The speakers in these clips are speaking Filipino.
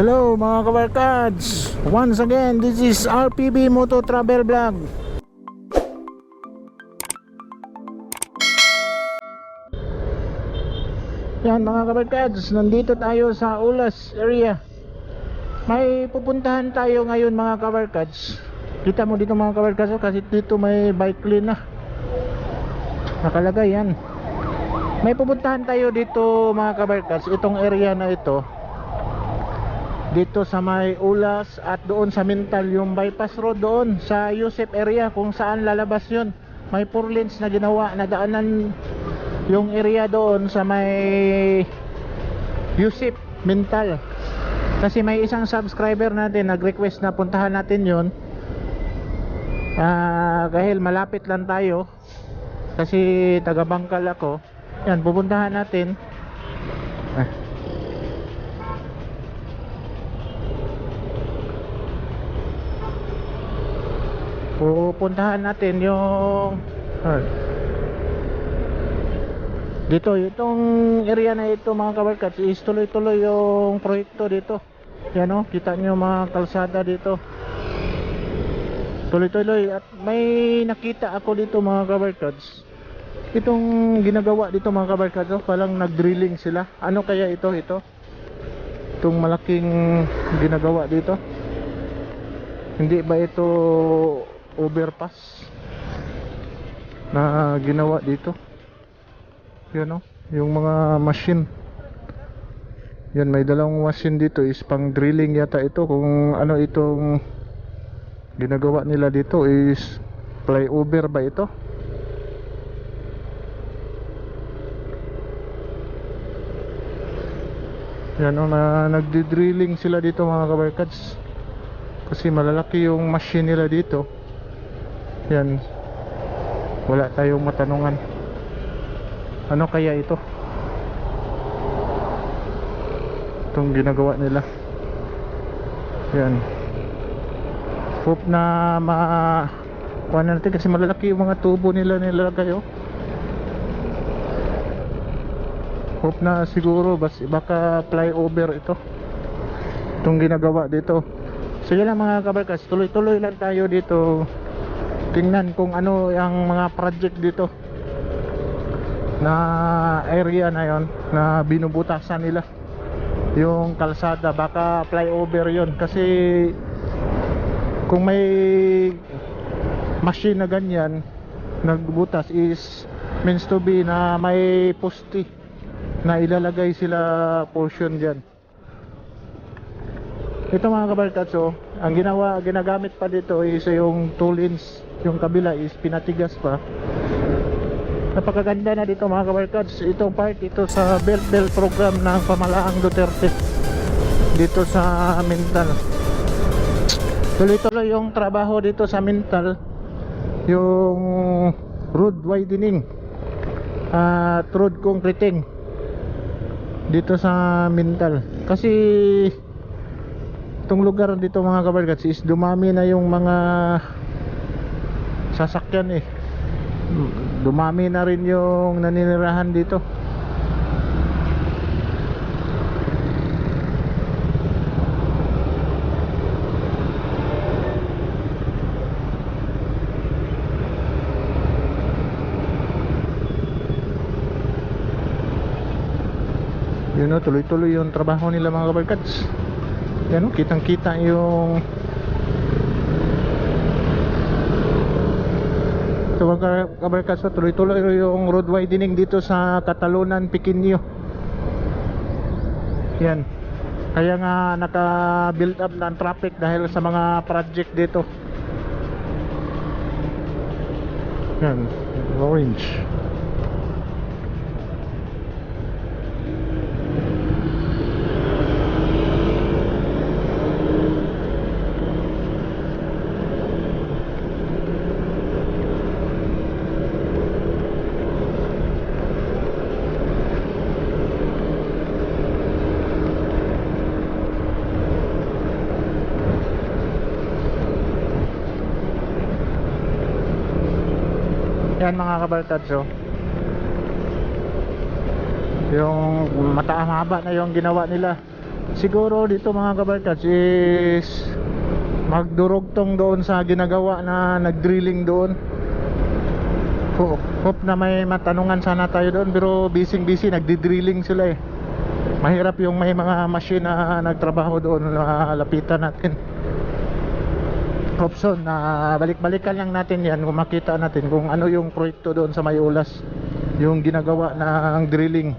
Hello mga kabarkads. Once again, this is RPB Moto Travel Vlog. Yan mga kabarkads, nandito tayo sa Ulas area. May pupuntahan tayo ngayon mga kabarkads. Kita mo dito mga kabarkads oh, kasi dito may bike lane na. Nakalagay yan. May pupuntahan tayo dito mga kabarkads Itong area na ito dito sa may Ulas at doon sa Mintal yung bypass road doon sa Yusef area kung saan lalabas yun. May 4 lanes na ginawa na daanan yung area doon sa may Yusef Mintal. Kasi may isang subscriber natin nag-request na puntahan natin yun. Ah, dahil malapit lang tayo. Kasi taga Bangkal ako. Yan pupuntahan natin ah. Pupuntahan natin yung ah, dito itong area na ito mga kabarkats is tuloy tuloy yung proyekto dito. Yan o kita nyo mga kalsada dito. Tuloy tuloy at may nakita ako dito mga kabarkats. Itong ginagawa dito mga kabarkats oh, palang nag drilling sila. Ano kaya ito ito? Itong malaking ginagawa dito. Hindi ba ito overpass na ginawa dito. Yan o yung mga machine. Yan may dalawang machine dito. Is pang drilling yata ito. Kung ano itong ginagawa nila dito is flyover ba ito? Yan o na nagdi-drilling sila dito mga kabarkads. Kasi malalaki yung machine nila dito yan. Wala tayong matanungan. Ano kaya ito? Itong ginagawa nila. Yan. Hope na ma kuha natin kasi malalaki yung mga tubo nila nilalagay oh. Hope na siguro bas, baka flyover ito. Itong ginagawa dito. Sige lang mga kabarkas tuloy tuloy lang tayo dito tingnan kung ano yung mga project dito na area na yon na binubutasan nila. Yung kalsada baka flyover yon kasi kung may machine na ganyan nagbutas is means to be na may poste na ilalagay sila portion dyan. Ito mga kabarkatso ang ginawa ginagamit pa dito is yung two lanes yung kabila is pinatigas pa. Napakaganda na dito mga kabarkats itong part ito sa belt belt program ng pamalaang Duterte. Dito sa Mintal. Tuloy tuloy yung trabaho dito sa Mintal. Yung road widening at road concreting dito sa Mintal. Kasi itong lugar dito mga kabarkats is dumami na yung mga sasakyan eh. Dumami na rin yung naninirahan dito. Yun o tuloy tuloy yung trabaho nila mga kabarkads yan o kitang kita yung ito mga kabarkads tuloy tuloy yung road widening dito sa Catalonan Pequeño yan. Kaya nga naka build up ng traffic dahil sa mga project dito. Yan orange Yan mga kabaltads oh. Yung mataas haba na yung ginawa nila. Siguro dito mga kabarkats is magdurugtong doon sa ginagawa na nagdrilling doon. Ho- hope na may matanungan sana tayo doon pero busy busy nagdi-drilling sila eh. Mahirap yung may mga machine na nagtrabaho doon na lapitan natin so na balik-balikan lang natin yan kung makita natin kung ano yung proyekto doon sa Mayulas yung ginagawa ng drilling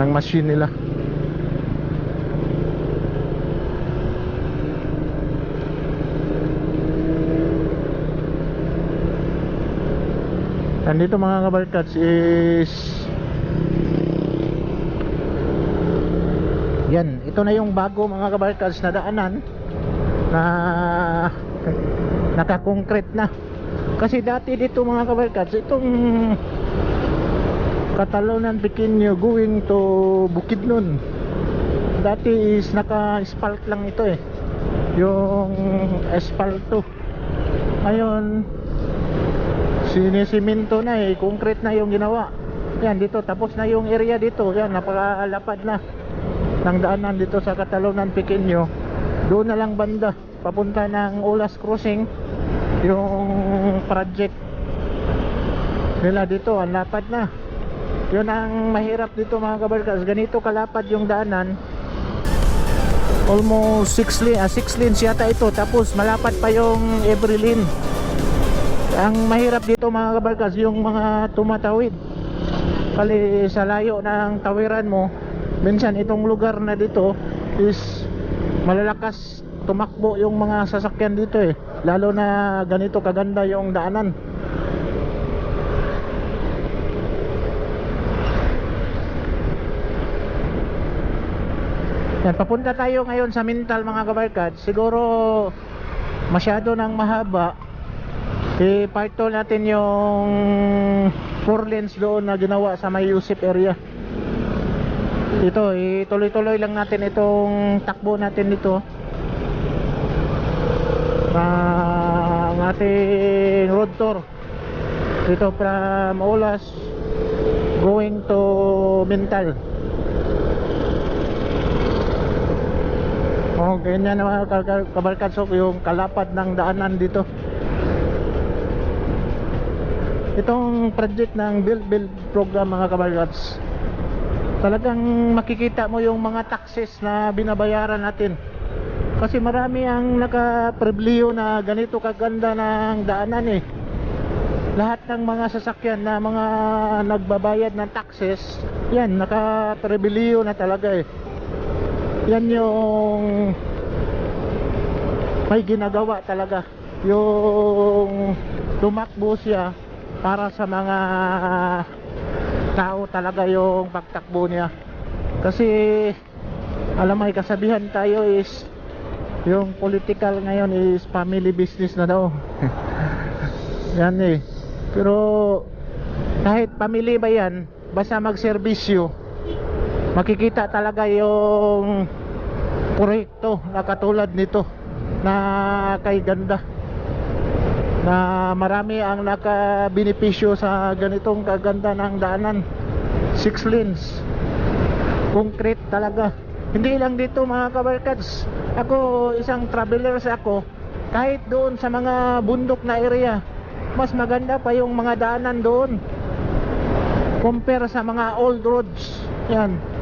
ng machine nila. Nandito mga kabarkats is Yan, ito na yung bago mga kabarkats na daanan na naka-concrete na. Kasi dati dito mga kabarkats, itong Catalonan Pequeño going to Bukidnon. Dati is naka-asphalt lang ito eh. Yung asphalt Ngayon, sinisiminto na eh concrete na yung ginawa yan dito tapos na yung area dito yan napakalapad na ng daanan dito sa Catalonan Pequeño doon na lang banda papunta ng Ulas Crossing yung project nila dito ang lapad na. Yun ang mahirap dito mga kabarkas ganito kalapad yung daanan. Almost 6 lane, ah, 6 lanes yata ito tapos malapad pa yung every lane ang mahirap dito mga kabarkas yung mga tumatawid. Kali sa layo ng tawiran mo minsan itong lugar na dito is malalakas tumakbo yung mga sasakyan dito eh. Lalo na ganito kaganda yung daanan. Yan papunta tayo ngayon sa mental mga kabarkad siguro masyado nang mahaba. I-partol natin yung 4 lanes doon na ginawa sa may Yusip area ito ituloy-tuloy lang natin itong takbo natin dito na ang ating road tour. Dito from Olas going to Mental oh ganyan na mga kabarkadsok yung kalapad ng daanan dito. Itong project ng build build program mga kabarkats talagang makikita mo yung mga taxes na binabayaran natin. Kasi marami ang nakaprebliyo na ganito kaganda ng daanan eh. Lahat ng mga sasakyan na mga nagbabayad ng taxes yan nakaprebliyo na talaga eh. Yan yung may ginagawa talaga. Yung tumakbo siya para sa mga tao talaga yung pagtakbo niya. Kasi alam may kasabihan tayo is yung political ngayon is family business na daw. Yan eh. Pero kahit family ba yan basta magserbisyo makikita talaga yung proyekto na katulad nito na kay ganda na marami ang nakabenepisyo sa ganitong kaganda ng daanan. 6 lanes. Concrete talaga. Hindi lang dito mga kabarkads ako isang traveler sa ako kahit doon sa mga bundok na area mas maganda pa yung mga daanan doon compare sa mga old roads. Yan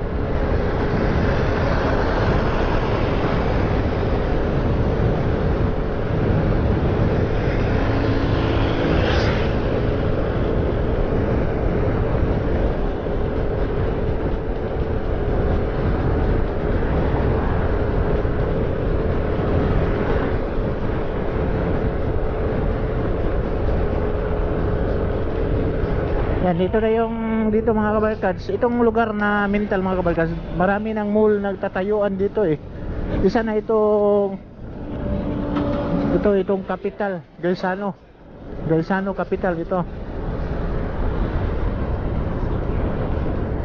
Yan, dito na yung dito mga kabarkads. Itong lugar na mental mga kabarkads, marami ng mall nagtatayuan dito eh. Isa na itong ito itong capital, Gelsano. Gelsano capital ito.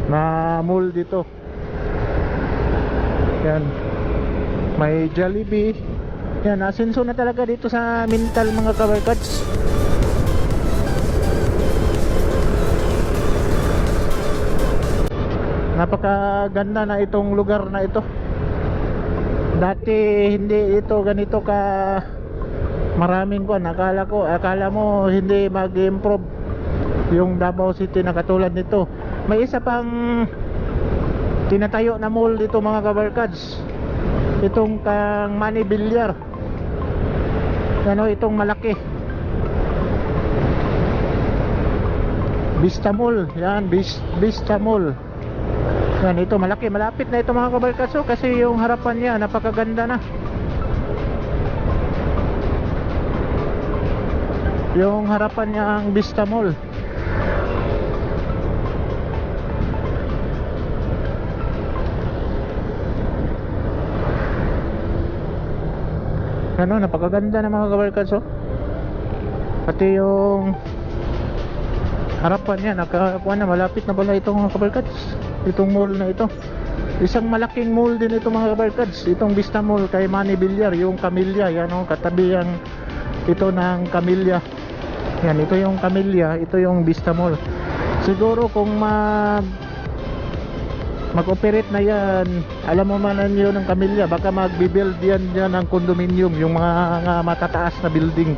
Na mall dito. Yan. May Jollibee. Yan, asenso na talaga dito sa mental mga kabarkads. Napakaganda na itong lugar na ito. Dati hindi ito ganito ka maraming kuan akala ko akala mo hindi mag-improve yung Davao City na katulad nito. May isa pang tinatayo na mall dito mga kabarkads. Itong kang Manny Villar. Ano itong malaki. Vista Mall. Yan Vis- Vista Mall yan ito malaki. Malapit na ito mga kabarkads oh, kasi yung harapan niya napakaganda na. Yung harapan niya ang Vista Mall. Ano napakaganda ng mga kabarkads oh. pati yung harapan niya nakakuha na malapit na pala itong mga kabarkads itong mall na ito. Isang malaking mall din ito mga kabarkads. Itong Vista Mall kay Manny Villar yung Camilla yan oh, katabi ang ito ng Camilla. Yan ito yung Camilla ito yung Vista Mall. Siguro kung mag mag-operate na yan alam mo man yun ng Camilla baka mag-build yan dyan ng condominium yung mga, mga matataas na building.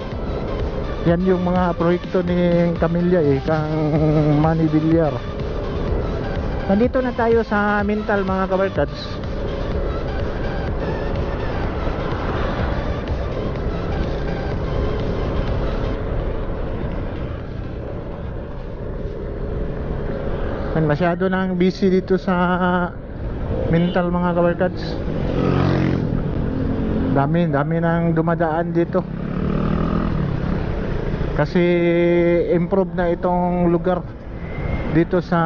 Yan yung mga proyekto ni Camilla eh kang Manny Villar nandito na tayo sa mental mga kabarkads Yan, masyado nang busy dito sa mental mga kabarkads dami dami nang dumadaan dito. Kasi improve na itong lugar dito sa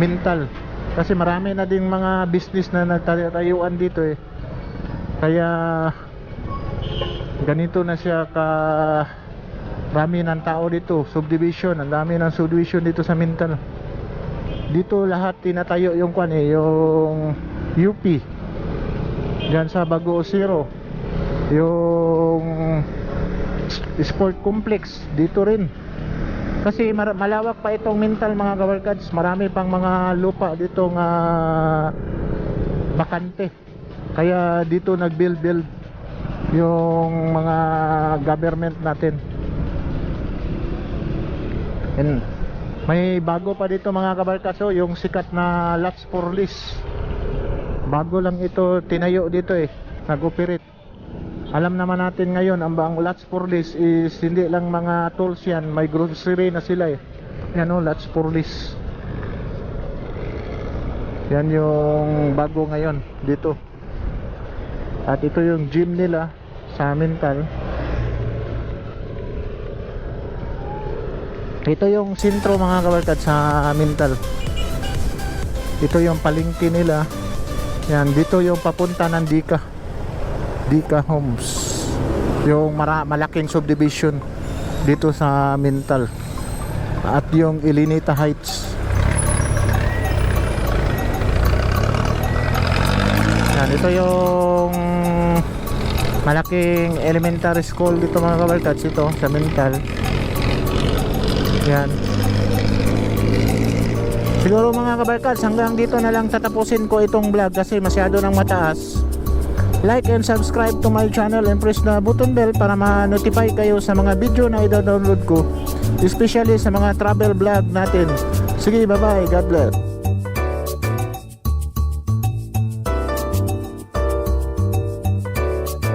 mental kasi marami na ding mga business na nagtayuan dito eh kaya ganito na siya ka Rami ng tao dito, subdivision, ang dami ng subdivision dito sa Mintal. Dito lahat tinatayo yung kwan eh, yung UP. Diyan sa Bago Zero. Yung sport complex dito rin. Kasi malawak pa itong Mintal mga kabarkads, marami pang mga lupa dito nga bakante. Kaya dito nag-build-build yung mga government natin. And may bago pa dito mga kabarkaso yung sikat na lots for lease bago lang ito tinayo dito eh nag-operate alam naman natin ngayon ang ang lots for lease is hindi lang mga tools yan. May grocery na sila eh. Yan o lots for lease yan yung bago ngayon dito. At ito yung gym nila sa mental. Ito yung sentro mga kabarkad sa mental. Ito yung palengke nila. Yan dito yung papunta ng Dika Dika Homes. Yung mara malaking subdivision dito sa mental at yung Ilinita Heights. Yan ito yung malaking elementary school dito mga kabarkads ito sa mental yan. Siguro mga kabarkads, hanggang dito na lang tatapusin ko itong vlog kasi masyado nang mataas. Like and subscribe to my channel and press the button bell para ma-notify kayo sa mga video na i-download ko. Especially sa mga travel vlog natin. Sige, bye-bye. God bless.